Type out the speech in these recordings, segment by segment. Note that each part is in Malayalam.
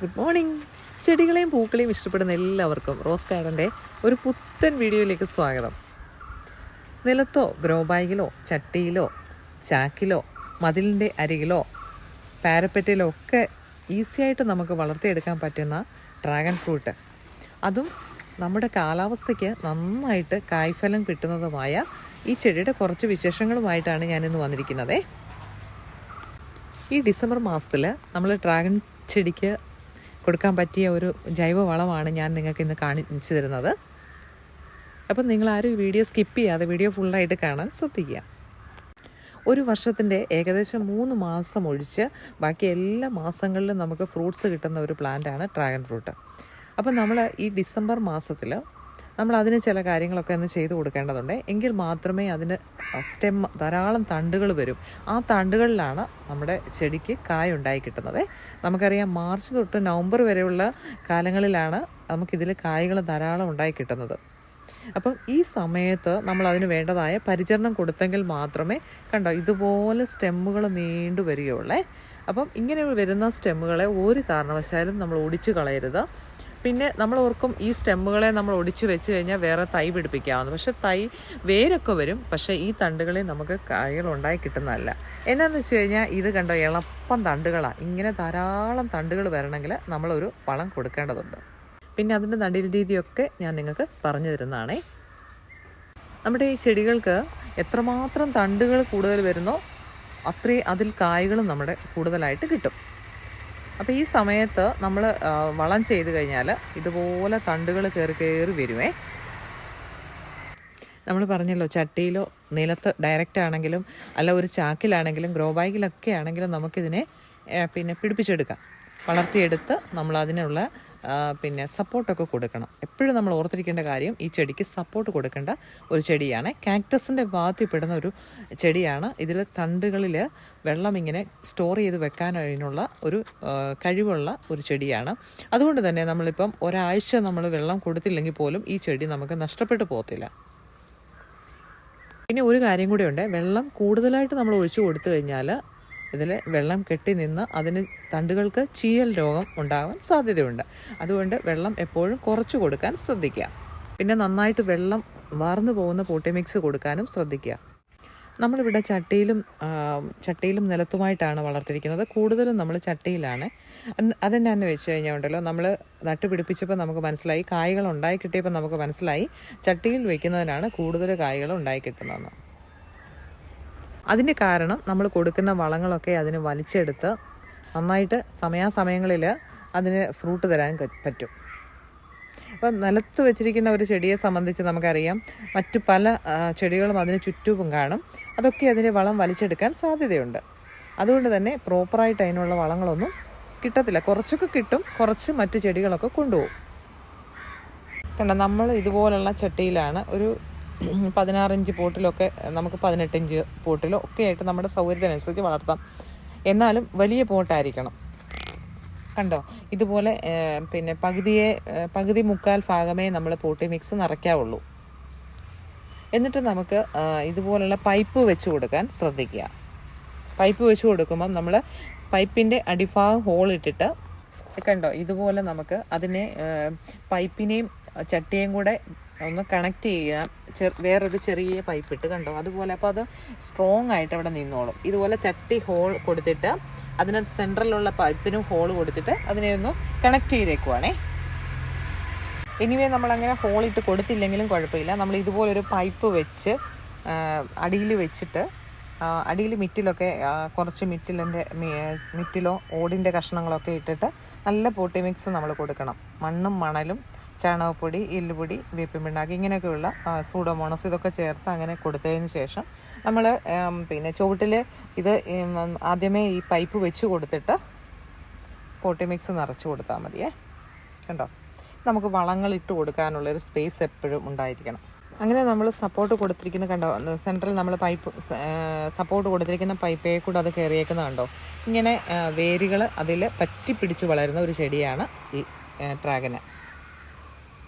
ഗുഡ് മോർണിംഗ് ചെടികളെയും പൂക്കളെയും ഇഷ്ടപ്പെടുന്ന എല്ലാവർക്കും റോസ് ഗാർഡന്റെ ഒരു പുത്തൻ വീഡിയോയിലേക്ക് സ്വാഗതം. നിലത്തോ ഗ്രോ ബാഗിലോ ചട്ടിയിലോ ചാക്കിലോ മതിലിന്റെ അരികിലോ പാരപ്പറ്റിലോ ഒക്കെ ഈസിയായിട്ട് നമുക്ക് വളർത്തിയെടുക്കാൻ പറ്റുന്ന ഡ്രാഗൺ ഫ്രൂട്ട് അതും നമ്മുടെ കാലാവസ്ഥയ്ക്ക് നന്നായിട്ട് കായ്ഫലം കിട്ടുന്നതുമായ ഈ ചെടിയുടെ കുറച്ച് വിശേഷങ്ങളുമായിട്ടാണ് ഞാനിന്ന് വന്നിരിക്കുന്നത്. ഈ ഡിസംബർ മാസത്തിൽ നമ്മൾ ഡ്രാഗൺ ചെടിക്ക് കൊടുക്കാൻ പറ്റിയ ഒരു ജൈവ വളമാണ് ഞാൻ നിങ്ങൾക്ക് ഇന്ന് കാണിച്ചു തരുന്നത്. അപ്പം നിങ്ങൾ ആരും ഈ വീഡിയോ സ്കിപ്പ് ചെയ്യാതെ വീഡിയോ ഫുള്ളായിട്ട് കാണാൻ ശ്രദ്ധിക്കുക. ഒരു വർഷത്തിന്റെ ഏകദേശം മൂന്ന് മാസം ഒഴിച്ച് ബാക്കി എല്ലാ മാസങ്ങളിലും നമുക്ക് ഫ്രൂട്ട്സ് കിട്ടുന്ന ഒരു പ്ലാന്റാണ് ഡ്രാഗൺ ഫ്രൂട്ട്. അപ്പം നമ്മൾ ഈ ഡിസംബർ മാസത്തിൽ നമ്മൾ അതിന് ചില കാര്യങ്ങളൊക്കെ ഒന്ന് ചെയ്തു കൊടുക്കേണ്ടതുണ്ട്. എങ്കിൽ മാത്രമേ അതിന് സ്റ്റെം ധാരാളം തണ്ടുകൾ വരും. ആ തണ്ടുകളിലാണ് നമ്മുടെ ചെടിക്ക് കായ ഉണ്ടായി കിട്ടുന്നത്. നമുക്കറിയാം മാർച്ച് തൊട്ട് നവംബർ വരെയുള്ള കാലങ്ങളിലാണ് നമുക്കിതിൽ കായകൾ ധാരാളം ഉണ്ടായി കിട്ടുന്നത്. അപ്പം ഈ സമയത്ത് നമ്മൾ അതിന് വേണ്ടതായ പരിചരണം കൊടുത്തെങ്കിൽ മാത്രമേ കണ്ടോ ഇതുപോലെ സ്റ്റെമ്മുകൾ നീണ്ടു വരികയുള്ളേ. അപ്പം ഇങ്ങനെ വരുന്ന സ്റ്റെമ്മുകളെ ഒരു കാരണവശാലും നമ്മൾ ഒടിച്ചു കളയരുത്. പിന്നെ നമ്മൾ ഓർക്കും ഈ സ്റ്റെമ്മുകളെ നമ്മൾ ഒടിച്ചു വെച്ച് കഴിഞ്ഞാൽ വേറെ തൈ പിടിപ്പിക്കാവുന്നു പക്ഷെ തൈ വേരൊക്കെ വരും. പക്ഷേ ഈ തണ്ടുകളെ നമുക്ക് കായകൾ ഉണ്ടായി കിട്ടുന്നതല്ല. എന്നാന്ന് വെച്ച് കഴിഞ്ഞാൽ ഇത് കണ്ടോ എളുപ്പം തണ്ടുകളാണ് ഇങ്ങനെ ധാരാളം തണ്ടുകൾ വരണമെങ്കിൽ നമ്മളൊരു വളം കൊടുക്കേണ്ടതുണ്ട്. പിന്നെ അതിന്റെ നടീൽ രീതിയൊക്കെ ഞാൻ നിങ്ങൾക്ക് പറഞ്ഞു തരുന്നതാണേ. നമ്മുടെ ഈ ചെടികൾക്ക് എത്രമാത്രം തണ്ടുകൾ കൂടുതൽ വരുന്നോ അത്രയും അതിൽ കായകളും നമ്മുടെ കൂടുതലായിട്ട് കിട്ടും. അപ്പോൾ ഈ സമയത്ത് നമ്മൾ വളം ചെയ്ത് കഴിഞ്ഞാൽ ഇതുപോലെ തണ്ടുകൾ കയറി കയറി വരുമേ നമ്മൾ പറഞ്ഞല്ലോ ചട്ടിയിലോ നിലത്ത് ഡയറക്റ്റ് ആണെങ്കിലും അല്ല ഒരു ചാക്കിലാണെങ്കിലും ഗ്രോ ബാഗിലൊക്കെ ആണെങ്കിലും നമുക്കിതിനെ പിന്നെ പിടിപ്പിച്ചെടുക്കാം. വളർത്തിയെടുത്ത് നമ്മൾ അതിനുള്ള പിന്നെ സപ്പോർട്ടൊക്കെ കൊടുക്കണം. എപ്പോഴും നമ്മൾ ഓർത്തിരിക്കേണ്ട കാര്യം ഈ ചെടിക്ക് സപ്പോർട്ട് കൊടുക്കേണ്ട ഒരു ചെടിയാണ്. കാക്ടസിന്റെ ഭാഗത്തിൽപ്പെടുന്ന ഒരു ചെടിയാണ്. ഇതിൽ തണ്ടുകളിൽ വെള്ളം ഇങ്ങനെ സ്റ്റോർ ചെയ്ത് വെക്കാനുള്ള ഒരു കഴിവുള്ള ഒരു ചെടിയാണ്. അതുകൊണ്ട് തന്നെ നമ്മളിപ്പം ഒരാഴ്ച നമ്മൾ വെള്ളം കൊടുത്തില്ലെങ്കിൽ പോലും ഈ ചെടി നമുക്ക് നഷ്ടപ്പെട്ടു പോകത്തില്ല. പിന്നെ ഒരു കാര്യം കൂടെ ഉണ്ട്. വെള്ളം കൂടുതലായിട്ട് നമ്മൾ ഒഴിച്ചു കൊടുത്തു കഴിഞ്ഞാൽ ഇതിൽ വെള്ളം കെട്ടി നിന്ന് അതിന് തണ്ടുകൾക്ക് ചീയൽ രോഗം ഉണ്ടാകാൻ സാധ്യതയുണ്ട്. അതുകൊണ്ട് വെള്ളം എപ്പോഴും കുറച്ച് കൊടുക്കാൻ ശ്രദ്ധിക്കുക. പിന്നെ നന്നായിട്ട് വെള്ളം വാർന്നു പോകുന്ന പോട്ടി മിക്സ് കൊടുക്കാനും ശ്രദ്ധിക്കുക. നമ്മളിവിടെ ചട്ടിയിലും ചട്ടിയിലും നിലത്തുമായിട്ടാണ് വളർത്തിരിക്കുന്നത്. കൂടുതലും നമ്മൾ ചട്ടിയിലാണ്. അതെന്നെ അതെന്നാന്ന് വെച്ച് കഴിഞ്ഞാൽ ഉണ്ടല്ലോ നമ്മൾ നട്ടുപിടിപ്പിച്ചപ്പോൾ നമുക്ക് മനസ്സിലായി. കായ്കൾ ഉണ്ടായി കിട്ടിയപ്പോൾ നമുക്ക് മനസ്സിലായി. ചട്ടിയിൽ വയ്ക്കുന്നതിനാണ് കൂടുതൽ കായ്കൾ ഉണ്ടായി കിട്ടുന്നതെന്ന്. അതിന്റെ കാരണം നമ്മൾ കൊടുക്കുന്ന വളങ്ങളൊക്കെ അതിന് വലിച്ചെടുത്ത് നന്നായിട്ട് സമയാസമയങ്ങളിൽ അതിന് ഫ്രൂട്ട് തരാൻ പറ്റും. അപ്പം നിലത്ത് വെച്ചിരിക്കുന്ന ഒരു ചെടിയെ സംബന്ധിച്ച് നമുക്കറിയാം. മറ്റു പല ചെടികളും അതിന് ചുറ്റും കാണും. അതൊക്കെ അതിന് വളം വലിച്ചെടുക്കാൻ സാധ്യതയുണ്ട്. അതുകൊണ്ട് തന്നെ പ്രോപ്പറായിട്ട് അതിനുള്ള വളങ്ങളൊന്നും കിട്ടത്തില്ല. കുറച്ചൊക്കെ കിട്ടും കുറച്ച് മറ്റ് ചെടികളൊക്കെ കൊണ്ടുപോകും. കണ്ട നമ്മൾ ഇതുപോലുള്ള ചട്ടിയിലാണ് ഒരു പതിനാറിഞ്ച് പോട്ടിലൊക്കെ നമുക്ക് പതിനെട്ടിഞ്ച് പോട്ടിലോ ഒക്കെ ആയിട്ട് നമ്മുടെ സൗകര്യത്തിനനുസരിച്ച് വളർത്താം. എന്നാലും വലിയ പോട്ടായിരിക്കണം. കണ്ടോ? ഇതുപോലെ പിന്നെ പകുതിയെ പകുതി മുക്കാൽ ഭാഗമേ നമ്മൾ പോട്ടി മിക്സ് നിറയ്ക്കാവുള്ളൂ. എന്നിട്ട് നമുക്ക് ഇതുപോലുള്ള പൈപ്പ് വെച്ച് കൊടുക്കാൻ ശ്രദ്ധിക്കുക. പൈപ്പ് വെച്ച് കൊടുക്കുമ്പം നമ്മൾ പൈപ്പിന്റെ അടിഭാഗം ഹോൾ ഇട്ടിട്ട് കണ്ടോ? ഇതുപോലെ നമുക്ക് അതിനെ പൈപ്പിനെയും ചട്ടിയും കൂടെ ഒന്ന് കണക്ട് ചെയ്യാം ചെറു വേറൊരു ചെറിയ പൈപ്പ് ഇട്ട് കണ്ടോ? അതുപോലെ അപ്പോൾ അത് സ്ട്രോങ് ആയിട്ട് അവിടെ നിന്നോളും. ഇതുപോലെ ചട്ടി ഹോൾ കൊടുത്തിട്ട് അതിന് സെൻട്രലിലുള്ള പൈപ്പിനും ഹോൾ കൊടുത്തിട്ട് അതിനെ ഒന്ന് കണക്ട് ചെയ്തേക്കുവാണേ. എനിവേ നമ്മളങ്ങനെ ഹോളിട്ട് കൊടുത്തില്ലെങ്കിലും കുഴപ്പമില്ല. നമ്മൾ ഇതുപോലൊരു പൈപ്പ് വെച്ച് അടിയിൽ വെച്ചിട്ട് അടിയിൽ മിറ്റിലൊക്കെ കുറച്ച് മിറ്റിലിന്റെ മിറ്റിലോ ഓടിന്റെ കഷ്ണങ്ങളൊക്കെ ഇട്ടിട്ട് നല്ല പൊട്ടി മിക്സ് നമ്മൾ കൊടുക്കണം. മണ്ണും മണലും ചാണകപ്പൊടി എല്ലുപൊടി വേപ്പിൻ പിണ്ണാക്ക് ഇങ്ങനെയൊക്കെയുള്ള സൂഡോമോണോസ് ഇതൊക്കെ ചേർത്ത് അങ്ങനെ കൊടുത്തതിന് ശേഷം നമ്മൾ പിന്നെ ചുവട്ടിൽ ഇത് ആദ്യമേ ഈ പൈപ്പ് വെച്ച് കൊടുത്തിട്ട് പോട്ടി മിക്സ് നിറച്ച് കൊടുത്താൽ മതിയേ. കണ്ടോ? നമുക്ക് വളങ്ങൾ ഇട്ട് കൊടുക്കാനുള്ളൊരു സ്പേസ് എപ്പോഴും ഉണ്ടായിരിക്കണം. അങ്ങനെ നമ്മൾ സപ്പോർട്ട് കൊടുത്തിരിക്കുന്ന കണ്ടോ സെൻട്രൽ നമ്മൾ പൈപ്പ് സപ്പോർട്ട് കൊടുത്തിരിക്കുന്ന പൈപ്പേ കൂടെ അത് കയറിയേക്കുന്നത് കണ്ടോ? ഇങ്ങനെ വേരുകൾ അതിൽ പറ്റിപ്പിടിച്ച് വളരുന്ന ഒരു ചെടിയാണ് ഈ ഡ്രാഗന്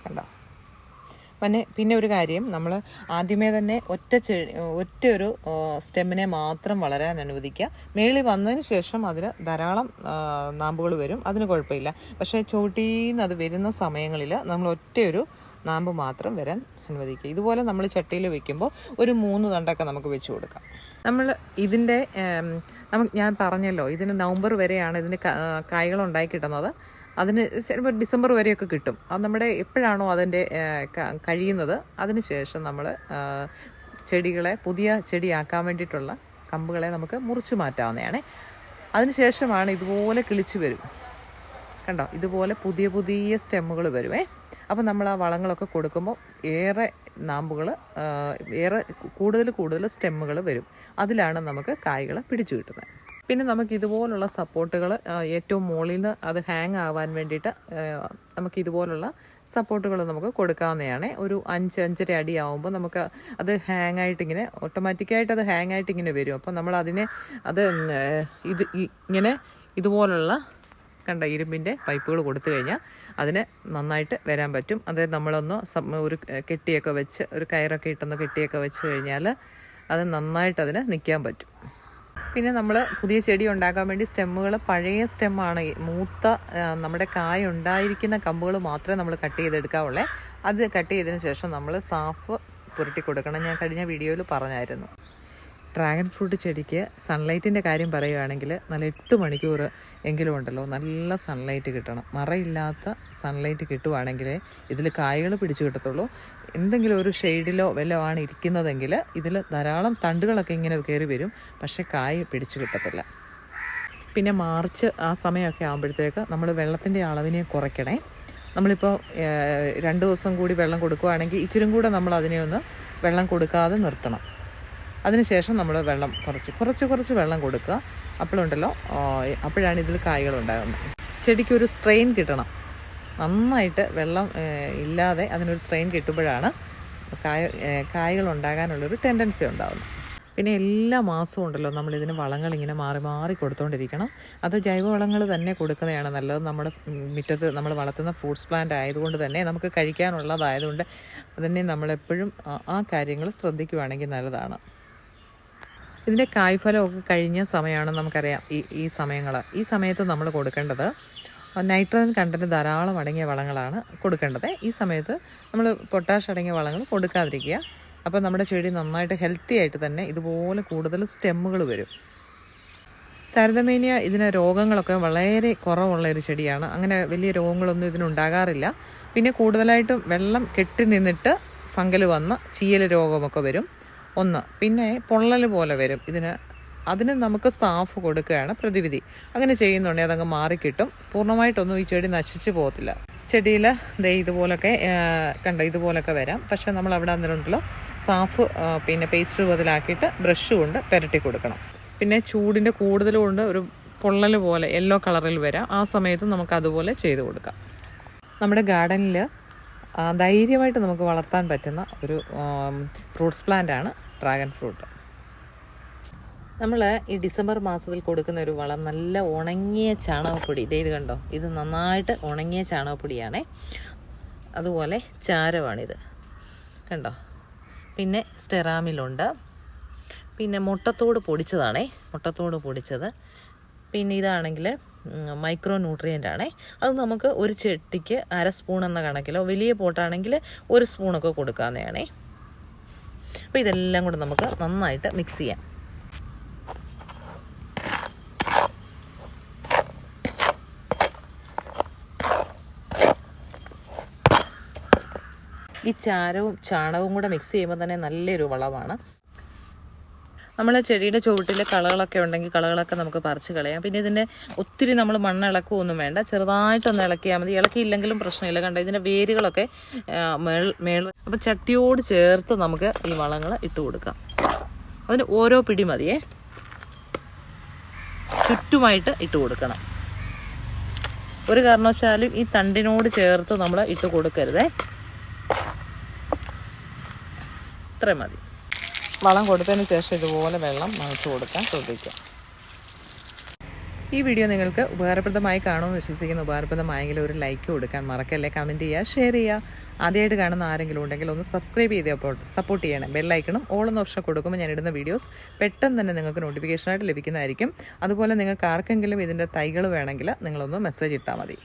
കണ്ടോ? പിന്നെ പിന്നെ ഒരു കാര്യം നമ്മൾ ആദ്യമേ തന്നെ ഒറ്റ ചെടി ഒറ്റ ഒരു സ്റ്റെമ്മിനെ മാത്രം വളരാൻ അനുവദിക്കുക. മേളിൽ വന്നതിന് ശേഷം അതിൽ ധാരാളം നാമ്പുകൾ വരും. അതിന് കുഴപ്പമില്ല. പക്ഷേ ചുവട്ടിന്ന് അത് വരുന്ന സമയങ്ങളിൽ നമ്മൾ ഒറ്റയൊരു നാമ്പ് മാത്രം വരാൻ അനുവദിക്കുക. ഇതുപോലെ നമ്മൾ ചട്ടിയിൽ വെക്കുമ്പോൾ ഒരു മൂന്ന് തണ്ടൊക്കെ നമുക്ക് വെച്ച് കൊടുക്കാം. നമ്മൾ ഇതിന്റെ നമുക്ക് ഞാൻ പറഞ്ഞല്ലോ ഇതിന് നവംബർ വരെയാണ് ഇതിന് കായ്കൾ ഉണ്ടായി കിട്ടുന്നത്. അതിന് ചിലപ്പോൾ ഡിസംബർ വരെയൊക്കെ കിട്ടും. അത് നമ്മുടെ എപ്പോഴാണോ അതിന്റെ കഴിയുന്നത് അതിന് ശേഷം നമ്മൾ ചെടികളെ പുതിയ ചെടിയാക്കാൻ വേണ്ടിയിട്ടുള്ള കമ്പുകളെ നമുക്ക് മുറിച്ചു മാറ്റാവുന്നതാണ്. അതിനുശേഷമാണ് ഇതുപോലെ കിളിച്ചു വരും. കണ്ടോ? ഇതുപോലെ പുതിയ പുതിയ സ്റ്റെമ്മുകൾ വരുമേ അപ്പോൾ നമ്മൾ ആ വളങ്ങളൊക്കെ കൊടുക്കുമ്പോൾ ഏറെ നാമ്പുകൾ ഏറെ കൂടുതൽ കൂടുതൽ സ്റ്റെമ്മുകൾ വരും. അതിലാണ് നമുക്ക് കായ്കൾ പിടിച്ചു കിട്ടുന്നത്. പിന്നെ നമുക്ക് ഇതുപോലുള്ള സപ്പോർട്ടുകൾ ഏറ്റവും മുകളിൽ നിന്ന് അത് ഹാങ് ആവാൻ വേണ്ടിയിട്ട് നമുക്ക് ഇതുപോലുള്ള സപ്പോർട്ടുകൾ നമുക്ക് കൊടുക്കാവുന്നതാണ്. ഒരു അഞ്ച് അഞ്ചര അടി ആവുമ്പോൾ നമുക്ക് അത് ഹാങ് ആയിട്ട് ഇങ്ങനെ ഓട്ടോമാറ്റിക്കായിട്ട് അത് ഹാങ് ആയിട്ട് ഇങ്ങനെ വരും. അപ്പോൾ നമ്മൾ അതിനെ അത് ഇത് ഇങ്ങനെ ഇതുപോലുള്ള കണ്ട ഇരുമ്പിന്റെ പൈപ്പുകൾ കൊടുത്തു കഴിഞ്ഞാൽ അതിന് നന്നായിട്ട് വരാൻ പറ്റും. അത് നമ്മളൊന്ന് ഒരു കെട്ടിയൊക്കെ വെച്ച് ഒരു കയറൊക്കെ ഇട്ടൊന്ന് കെട്ടിയൊക്കെ വെച്ച് കഴിഞ്ഞാൽ അത് നന്നായിട്ട് അതിന് നിൽക്കാൻ പറ്റും. പിന്നെ നമ്മൾ പുതിയ ചെടി ഉണ്ടാക്കാൻ വേണ്ടി സ്റ്റെമ്മുകൾ പഴയ സ്റ്റെമ്മാണ്. മൂത്ത നമ്മുടെ കായ ഉണ്ടായിരിക്കുന്ന കമ്പുകൾ മാത്രമേ നമ്മൾ കട്ട് ചെയ്തെടുക്കാവുള്ളേ. അത് കട്ട് ചെയ്തതിന് ശേഷം നമ്മൾ സാഫ് പുരട്ടി കൊടുക്കണം. ഞാൻ കഴിഞ്ഞ വീഡിയോയിൽ പറഞ്ഞായിരുന്നു. ഡ്രാഗൺ ഫ്രൂട്ട് ചെടിക്ക് സൺലൈറ്റിന്റെ കാര്യം പറയുകയാണെങ്കിൽ നല്ല എട്ട് മണിക്കൂർ എങ്കിലും ഉണ്ടല്ലോ നല്ല സൺലൈറ്റ് കിട്ടണം. മറയില്ലാത്ത സൺലൈറ്റ് കിട്ടുവാണെങ്കിൽ ഇതിൽ കായകൾ പിടിച്ചു കിട്ടത്തുള്ളൂ. എന്തെങ്കിലും ഒരു ഷെയ്ഡിലോ വല്ലോ ആണ് ഇരിക്കുന്നതെങ്കിൽ ഇതിൽ ധാരാളം തണ്ടുകളൊക്കെ ഇങ്ങനെ കയറി വരും പക്ഷേ കായ് പിടിച്ചു കിട്ടത്തില്ല. പിന്നെ മാർച്ച് ആ സമയമൊക്കെ ആകുമ്പോഴത്തേക്ക് നമ്മൾ വെള്ളത്തിന്റെ അളവിനെ കുറയ്ക്കണേ. നമ്മളിപ്പോൾ രണ്ട് ദിവസം കൂടി വെള്ളം കൊടുക്കുകയാണെങ്കിൽ ഇച്ചിരും കൂടെ നമ്മൾ അതിനെ ഒന്ന് വെള്ളം കൊടുക്കാതെ നിർത്തണം. അതിനുശേഷം നമ്മൾ വെള്ളം കുറച്ച് കുറച്ച് കുറച്ച് വെള്ളം കൊടുക്കുക. അപ്പോഴുണ്ടല്ലോ അപ്പോഴാണ് ഇതിൽ കായ്കൾ ഉണ്ടാകുന്നത്. ചെടിക്കൊരു സ്ട്രെയിൻ കിട്ടണം. നന്നായിട്ട് വെള്ളം ഇല്ലാതെ അതിനൊരു സ്ട്രെയിൻ കിട്ടുമ്പോഴാണ് കായ കായകൾ ഉണ്ടാകാനുള്ളൊരു ടെൻഡൻസി ഉണ്ടാകുന്നത് പിന്നെ എല്ലാ മാസവും ഉണ്ടല്ലോ നമ്മൾ ഇതിന് വളങ്ങൾ ഇങ്ങനെ മാറി മാറി കൊടുത്തുകൊണ്ടിരിക്കണം അത് ജൈവവളങ്ങൾ തന്നെ കൊടുക്കുന്നതാണ് നല്ലത്. നമ്മുടെ മുറ്റത്ത് നമ്മൾ വളർത്തുന്ന ഫ്രൂട്ട്സ് പ്ലാന്റ് ആയതുകൊണ്ട് തന്നെ നമുക്ക് കഴിക്കാനുള്ളതായതുകൊണ്ട് അതിനെ നമ്മളെപ്പോഴും ആ കാര്യങ്ങൾ ശ്രദ്ധിക്കുകയാണെങ്കിൽ നല്ലതാണ്. ഇതിന്റെ കായ്ഫലമൊക്കെ കഴിഞ്ഞ സമയമാണ് നമുക്കറിയാം. ഈ ഈ സമയങ്ങൾ ഈ സമയത്ത് നമ്മൾ കൊടുക്കേണ്ടത് നൈട്രജൻ കണ്ടന്റ് ധാരാളം അടങ്ങിയ വളങ്ങളാണ് കൊടുക്കേണ്ടത്. ഈ സമയത്ത് നമ്മൾ പൊട്ടാഷ് അടങ്ങിയ വളങ്ങൾ കൊടുക്കാതിരിക്കുക. അപ്പോൾ നമ്മുടെ ചെടി നന്നായിട്ട് ഹെൽത്തി ആയിട്ട് തന്നെ ഇതുപോലെ കൂടുതൽ സ്റ്റെമ്മുകൾ വരും. താരതമ്യേന ഇതിന് രോഗങ്ങളൊക്കെ വളരെ കുറവുള്ള ഒരു ചെടിയാണ്. അങ്ങനെ വലിയ രോഗങ്ങളൊന്നും ഇതിനുണ്ടാകാറില്ല. പിന്നെ കൂടുതലായിട്ടും വെള്ളം കെട്ടി നിന്നിട്ട് ഫംഗൽ വന്ന് ചീയൽ രോഗമൊക്കെ വരും. ഒന്ന്. പിന്നെ പൊള്ളൽ പോലെ വരും. ഇതിന് അതിന് നമുക്ക് സാഫ് കൊടുക്കുകയാണ് പ്രതിവിധി. അങ്ങനെ ചെയ്യുന്നുണ്ടെങ്കിൽ അതങ്ങ് മാറിക്കിട്ടും. പൂർണമായിട്ടൊന്നും ഈ ചെടി നശിച്ചു പോകത്തില്ല. ചെടിയിൽ ദേ ഇതുപോലൊക്കെ കണ്ട ഇതുപോലൊക്കെ വരാം. പക്ഷേ നമ്മൾ അവിടെ അന്നിട്ടുണ്ടല്ലോ സാഫ് പിന്നെ പേസ്റ്റ് രൂപത്തിലാക്കിയിട്ട് ബ്രഷ് കൊണ്ട് പുരട്ടി കൊടുക്കണം. പിന്നെ ചൂടിന്റെ കൂടുതൽ കൊണ്ട് ഒരു പൊള്ളൽ പോലെ യെല്ലോ കളറിൽ വരാം. ആ സമയത്ത് നമുക്ക് അതുപോലെ ചെയ്ത് കൊടുക്കാം. നമ്മുടെ ഗാർഡനിൽ ധൈര്യമായിട്ട് നമുക്ക് വളർത്താൻ പറ്റുന്ന ഒരു ഫ്രൂട്ട്സ് പ്ലാന്റ് ആണ് ഡ്രാഗൺ ഫ്രൂട്ട്. നമ്മൾ ഈ ഡിസംബർ മാസത്തിൽ കൊടുക്കുന്ന ഒരു വളം നല്ല ഉണങ്ങിയ ചാണകപ്പൊടി. ഇതേ കണ്ടോ? ഇത് നന്നായിട്ട് ഉണങ്ങിയ ചാണകപ്പൊടിയാണേ. അതുപോലെ ചാരമാണിത്. കണ്ടോ? പിന്നെ സ്റ്റെറാമിലുണ്ട്. പിന്നെ മുട്ടത്തോട് പൊടിച്ചതാണേ. മുട്ടത്തോട് പൊടിച്ചത്. പിന്നെ ഇതാണെങ്കിൽ മൈക്രോ ന്യൂട്രിയന്റ് ആണേ അത് നമുക്ക് ഒരു ചെട്ടിക്ക് അര സ്പൂൺ എന്ന കണക്കിലോ വലിയ പോട്ടാണെങ്കിൽ ഒരു സ്പൂണൊക്കെ കൊടുക്കാവുന്നതാണേ. അപ്പോൾ ഇതെല്ലാം കൂടെ നമുക്ക് നന്നായിട്ട് മിക്സ് ചെയ്യാം. ഈ ചാരവും ചാണകവും കൂടെ മിക്സ് ചെയ്യുമ്പോൾ തന്നെ നല്ലൊരു വളമാണ്. നമ്മൾ ചെടിയുടെ ചുവട്ടിൽ കളകളൊക്കെ ഉണ്ടെങ്കിൽ കളകളൊക്കെ നമുക്ക് പറിച്ച് കളയാം. പിന്നെ ഇതിന്റെ ഒത്തിരി നമ്മൾ മണ്ണ് ഇളക്കുകയൊന്നും വേണ്ട. ചെറുതായിട്ടൊന്ന് ഇളക്കിയാൽ മതി. ഇളക്കിയില്ലെങ്കിലും പ്രശ്നമില്ല. കണ്ട ഇതിന്റെ വേരുകളൊക്കെ മേൾ മേൾ. അപ്പം ചട്ടിയോട് ചേർത്ത് നമുക്ക് ഈ വളങ്ങൾ ഇട്ട് കൊടുക്കാം. അതിന് ഓരോ പിടി മതിയേ. ചുറ്റുമായിട്ട് ഇട്ട് കൊടുക്കണം. ഒരു കാരണവശാലും ഈ തണ്ടിനോട് ചേർത്ത് നമ്മൾ ഇട്ട് കൊടുക്കരുതേ. ഇത്രയും മതി. വളം കൊടുത്തതിന് ശേഷം ഇതുപോലെ വെള്ളം നനച്ച് കൊടുക്കാൻ ശ്രദ്ധിക്കുക. ഈ വീഡിയോ നിങ്ങൾക്ക് ഉപകാരപ്രദമായി കാണുമെന്ന് വിശ്വസിക്കുന്നു. ഉപകാരപ്രദമായെങ്കിൽ ഒരു ലൈക്ക് കൊടുക്കാൻ മറക്കല്ലേ. കമന്റ് ചെയ്യുക ഷെയർ ചെയ്യുക. ആദ്യമായിട്ട് കാണുന്ന ആരെങ്കിലും ഉണ്ടെങ്കിൽ ഒന്ന് സബ്സ്ക്രൈബ് ചെയ്ത് സപ്പോർട്ട് ചെയ്യണം. ബെല്ലൈക്കണം ഓളെന്ന് ഓപ്ഷൻ കൊടുക്കുമ്പോൾ ഞാൻ ഇടുന്ന വീഡിയോസ് പെട്ടെന്ന് തന്നെ നിങ്ങൾക്ക് നോട്ടിഫിക്കേഷനായിട്ട് ലഭിക്കുന്നതായിരിക്കും. അതുപോലെ നിങ്ങൾക്ക് ആർക്കെങ്കിലും ഇതിന്റെ തൈകൾ വേണമെങ്കിൽ നിങ്ങളൊന്ന് മെസ്സേജ് ഇട്ടാൽ മതി.